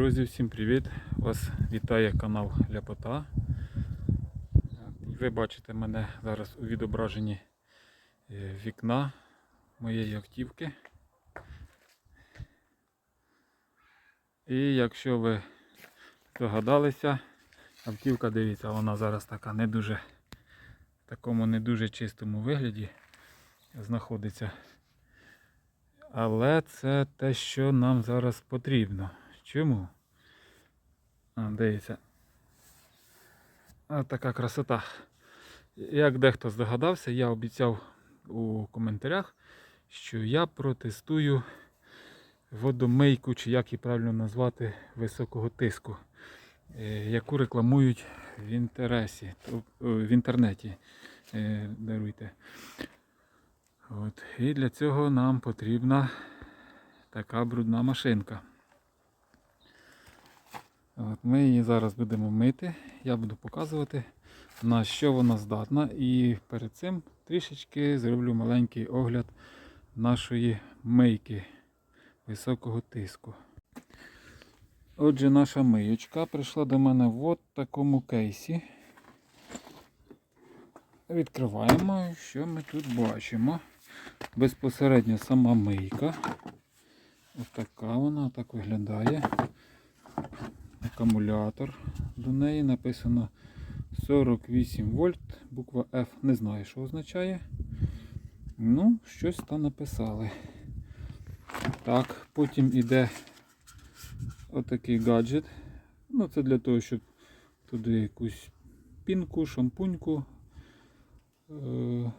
Друзі, всім привіт! Вас вітає канал Ляпота. Ви бачите мене зараз у відображенні е, вікна моєї автівки. І якщо ви здогадалися, автівка, дивіться, вона зараз така не дуже, в такому не дуже чистому вигляді знаходиться. Але це те, що нам зараз потрібно. Чому? А, дивіться. Ось така красота. Як дехто здогадався, я обіцяв у коментарях, що я протестую водомийку, чи як її правильно назвати, високого тиску, е, яку рекламують в інтересі, в інтернеті. Е, Даруйте. От. І для цього нам потрібна така брудна машинка. От, ми її зараз будемо мити. Я буду показувати, на що вона здатна. І перед цим трішечки зроблю маленький огляд нашої мийки високого тиску. Отже, наша миючка прийшла до мене в от такому кейсі. Відкриваємо, що ми тут бачимо. Безпосередньо сама мийка. Ось така вона так виглядає. Акумулятор. До неї написано 48 вольт, буква F. Не знаю, що означає. Ну, щось там написали. Так, потім іде отакий гаджет. Ну, це для того, щоб туди якусь пінку, шампуньку. Е-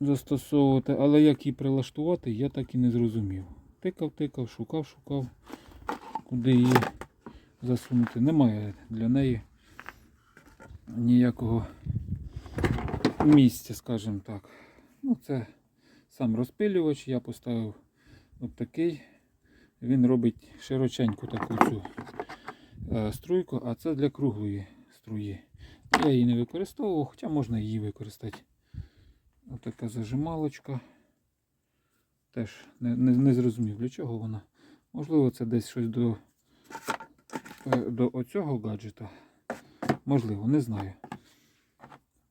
застосовувати, але як її прилаштувати, я так і не зрозумів. Тикав, тикав, шукав, шукав, куди її засунути. Немає для неї ніякого місця, скажімо так. Ну, це сам розпилювач, я поставив от такий. Він робить широченьку таку цю е, струйку, а це для круглої струї. Я її не використовував, хоча можна її використати. Отака зажималочка. Теж не, не, не зрозумів для чого вона. Можливо, це десь щось до, е, до оцього гаджета. Можливо, не знаю.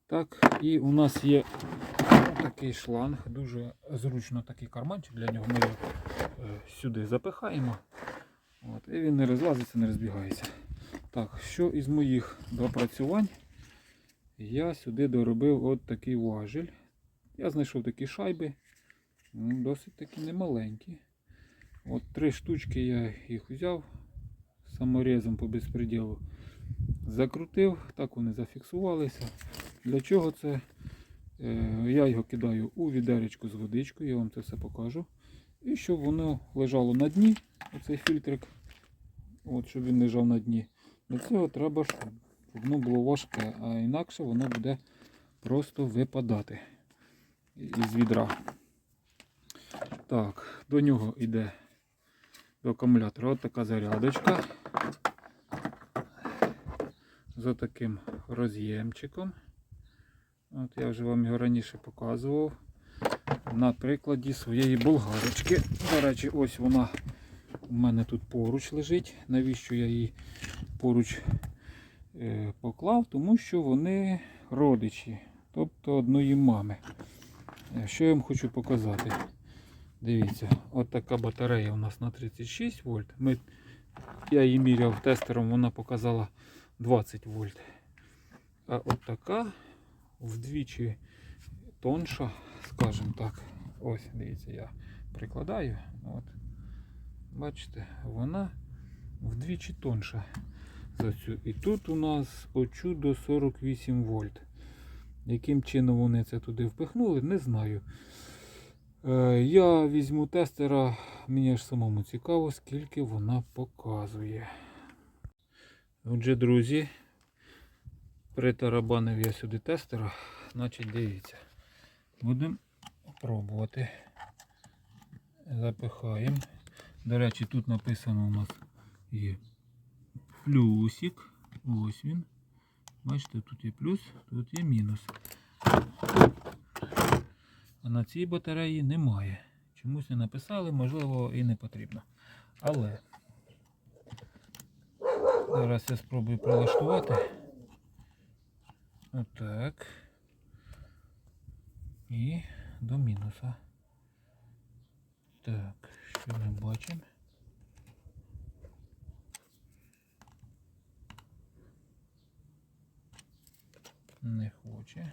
Так, і у нас є такий шланг, дуже зручно такий карманчик для нього. Ми його е, сюди запихаємо. От, і він не розлазиться, не розбігається. Так, що із моїх допрацювань? Я сюди доробив от такий важіль. Я знайшов такі шайби, ну, досить такі немаленькі. От три штучки я їх взяв саморезом по безпреділу. Закрутив, так вони зафіксувалися. Для чого це? Е, Я його кидаю у відеречку з водичкою, я вам це все покажу. І щоб воно лежало на дні, оцей фільтрик, от, щоб він лежав на дні. Для цього треба, щоб воно було важке, а інакше воно буде просто випадати із відра. Так, до нього йде до акумулятора от така зарядочка з таким роз'ємчиком. От Я вже вам його раніше показував на прикладі своєї болгарочки. До речі, ось вона у мене тут поруч лежить. Навіщо я її поруч е, поклав? Тому що вони родичі, тобто одної мами. Е, Що я вам хочу показати? Дивіться, от така батарея у нас на 36 вольт. Ми, я її міряв тестером, вона показала 20 вольт. А от така вдвічі тонша, скажімо так. Ось, дивіться, я прикладаю. От. Бачите, вона вдвічі тонша. За цю. І тут у нас очу до 48 вольт. Яким чином вони це туди впихнули, не знаю. Е, Я візьму тестера, мені ж самому цікаво, скільки вона показує. Отже, друзі, притарабанив я сюди тестера, значить дивіться. Будемо пробувати. Запихаємо. До речі, тут написано у нас є плюсик. Ось він. Бачите, тут є плюс, тут є мінус. А на цій батареї немає. Чомусь не написали, можливо, і не потрібно. Але Зараз я спробую прилаштувати. Отак. І до мінуса. Так, що ми бачимо? Не хоче.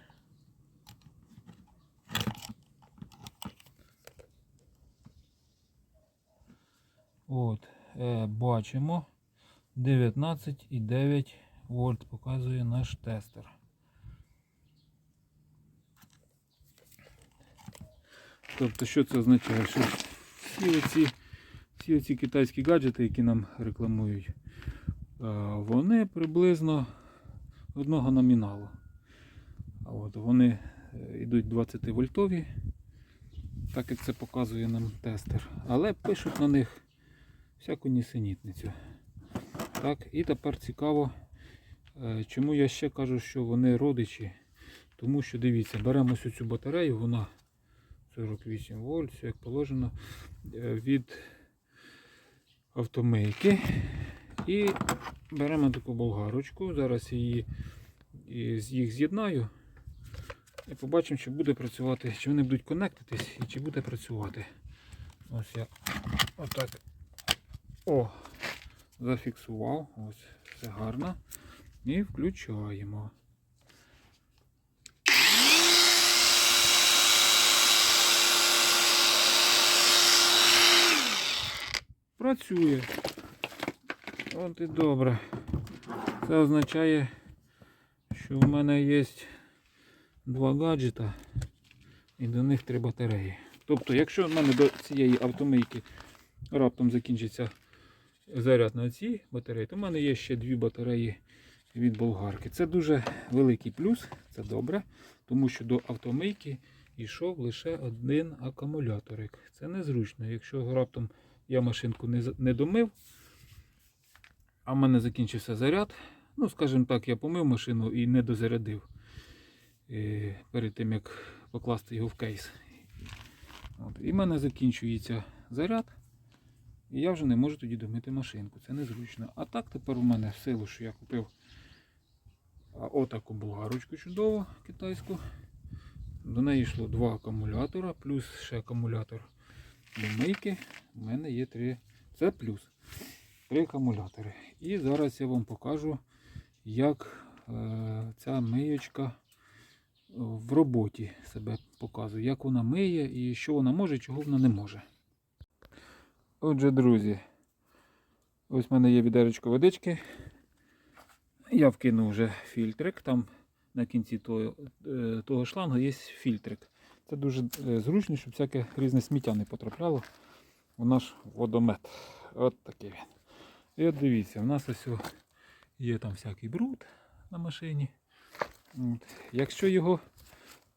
От, е, бачимо 19,9 вольт показує наш тестер. Тобто, що це означає? Що всі оці, всі оці китайські гаджети, які нам рекламують, вони приблизно одного номіналу. А от вони е, йдуть 20 вольтові, так як це показує нам тестер. Але пишуть на них всяку нісенітницю. Так, і тепер цікаво, е, чому я ще кажу, що вони родичі. Тому що дивіться, беремо ось цю батарею, вона 48 вольт, все як положено, е, від автомийки. І беремо таку болгарочку. Зараз її їх з'єднаю. І побачимо, чи буде працювати, чи вони будуть конектитись і чи буде працювати. Ось я отак. О! Зафіксував. Ось, все гарно. І включаємо. Працює. От і добре. Це означає, що в мене є два гаджета і до них три батареї. Тобто, якщо в мене до цієї автомийки раптом закінчиться заряд на цій батареї, то в мене є ще дві батареї від болгарки. Це дуже великий плюс, це добре, тому що до автомийки йшов лише один акумуляторик. Це незручно. Якщо раптом я машинку не, домив, а в мене закінчився заряд. Ну, скажімо так, я помив машину і не дозарядив е, перед тим, як покласти його в кейс. От. І в мене закінчується заряд. І я вже не можу тоді домити машинку. Це незручно. А так тепер у мене в силу, що я купив отаку болгарочку чудову китайську. До неї йшло два акумулятора, плюс ще акумулятор до мийки. У мене є три. Це плюс. Три акумулятори. І зараз я вам покажу, як е, ця миючка в роботі себе показує, як вона миє і що вона може, чого вона не може. Отже, друзі, ось в мене є відеречко водички. Я вкинув вже фільтрик. Там на кінці того, е, того шлангу є фільтрик. Це дуже е, зручно, щоб всяке різне сміття не потрапляло в наш водомет. От такий він. І от дивіться, в нас ось є там всякий бруд на машині. От. Якщо його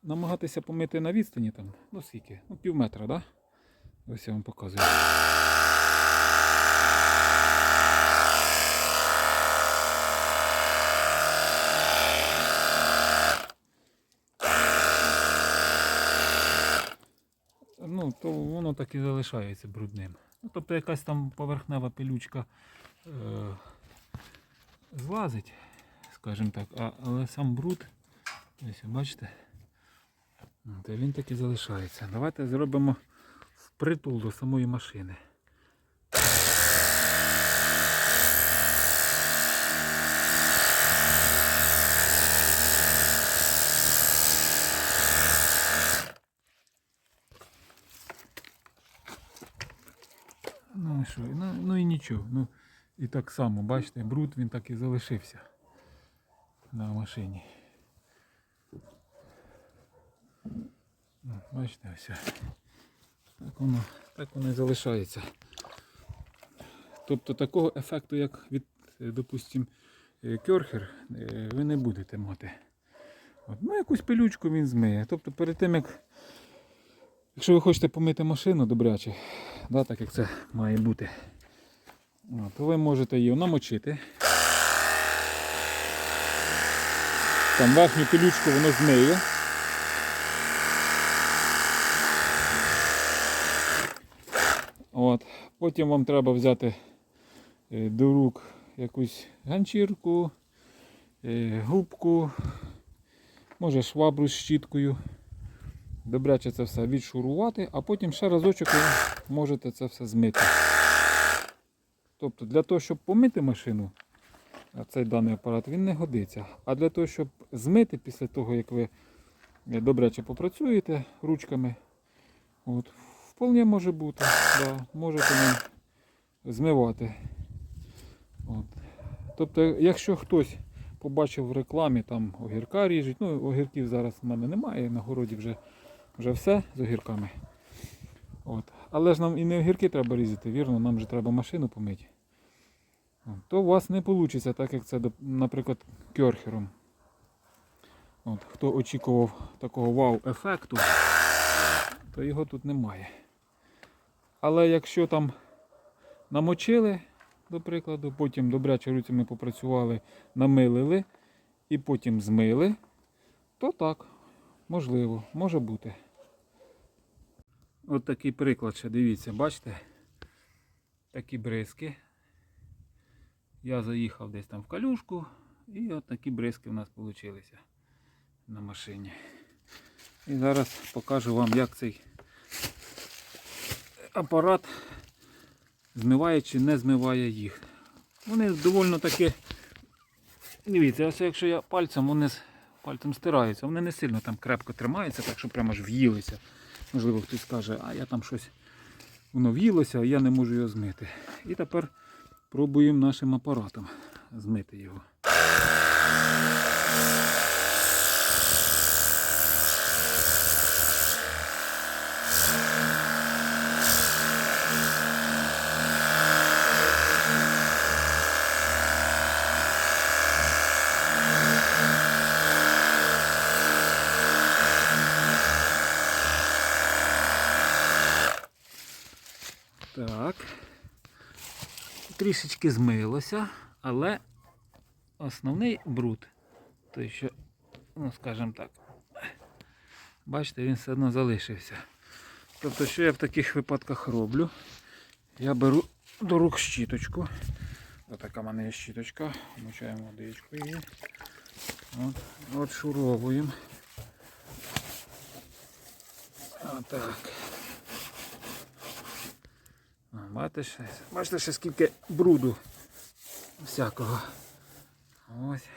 намагатися помити на відстані, там, ну скільки? Ну, пів метра, да? Ось я вам показую. Ну, то воно так і залишається брудним. Ну, тобто якась там поверхнева пилючка е, злазить, скажімо так, а, але сам бруд, ось бачите, то він так і залишається. Давайте зробимо впритул до самої машини. Ну що, ну, ну і нічого. Ну, і так само, бачите, бруд він так і залишився на машині. Ну, бачите, ось. Так воно, так воно і залишається. Тобто такого ефекту, як від, е, допустим, е, кьорхер, е, ви не будете мати. От, ну, якусь пилючку він змиє. Тобто перед тим як. Якщо ви хочете помити машину добряче, да, так як це має бути, то ви можете її намочити. Там верхню пилючку воно змиє. От. Потім вам треба взяти е, до рук якусь ганчірку, е, губку, може швабру з щіткою. Добряче це все відшурувати, а потім ще разочок ви можете це все змити. Тобто для того, щоб помити машину, цей даний апарат він не годиться. А для того, щоб змити після того, як ви добряче попрацюєте ручками, от, вполне може бути. Да, можете ним змивати. От. Тобто, якщо хтось побачив в рекламі, там огірка ріжуть, ну огірків зараз в мене немає, на городі вже, вже все з огірками. От. Але ж нам і не огірки треба різати, вірно, нам же треба машину помити. То у вас не вийде, так як це, наприклад, кьорхером. От. Хто очікував такого вау-ефекту, то його тут немає. Але якщо там намочили, до прикладу, потім добряче руцями попрацювали, намилили і потім змили, то так, можливо, може бути. От такий приклад ще дивіться, бачите? Такі бризки. Я заїхав десь там в калюшку, і от такі бризки у нас вийшли на машині. І зараз покажу вам, як цей апарат змиває чи не змиває їх. Вони доволі таки. Дивіться, якщо я пальцем, вони пальцем стираються, вони не сильно там крепко тримаються, так що прямо ж в'їлися. Можливо, хтось скаже, а я там щось воно в'їлося, а я не можу його змити. І тепер пробуємо нашим апаратом змити його. Так. Трішечки змилося, але основний бруд, той що, ну скажімо так, бачите, він все одно залишився. Тобто, що я в таких випадках роблю? Я беру до рук щіточку. Отака в мене є щіточка. Вмочаємо водичку її. От, от шуровуємо. Отак. Бачите, бачите, ще скільки бруду всякого. Ось.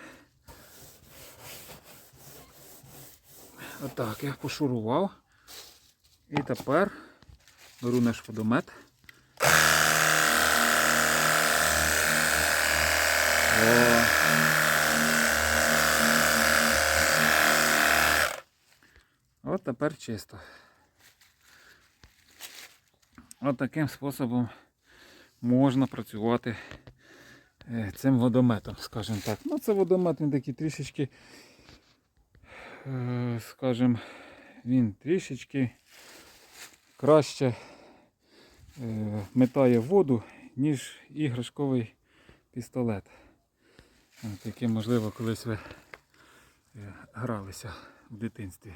Отак, я пошурував. І тепер беру наш водомет. О. От тепер чисто. От таким способом можна працювати е, цим водометом, скажімо так. Ну, це водомет, він такий трішечки, е, скажімо, він трішечки краще е, метає воду, ніж іграшковий пістолет. Яким, можливо, колись ви гралися в дитинстві.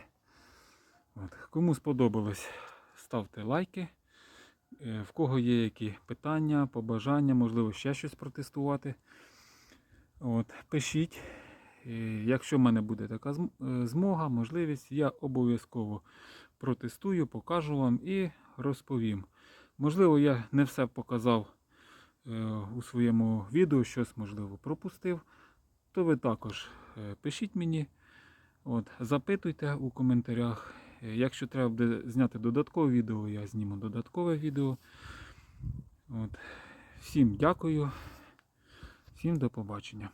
От. Кому сподобалось, ставте лайки. Е, В кого є які питання, побажання, можливо, ще щось протестувати. От, пишіть. Е, Якщо в мене буде така е, змога, можливість, я обов'язково протестую, покажу вам і розповім. Можливо, я не все показав у своєму відео, щось можливо пропустив, то ви також пишіть мені, от, запитуйте у коментарях. Якщо треба буде зняти додаткове відео, я зніму додаткове відео. От. Всім дякую, всім до побачення.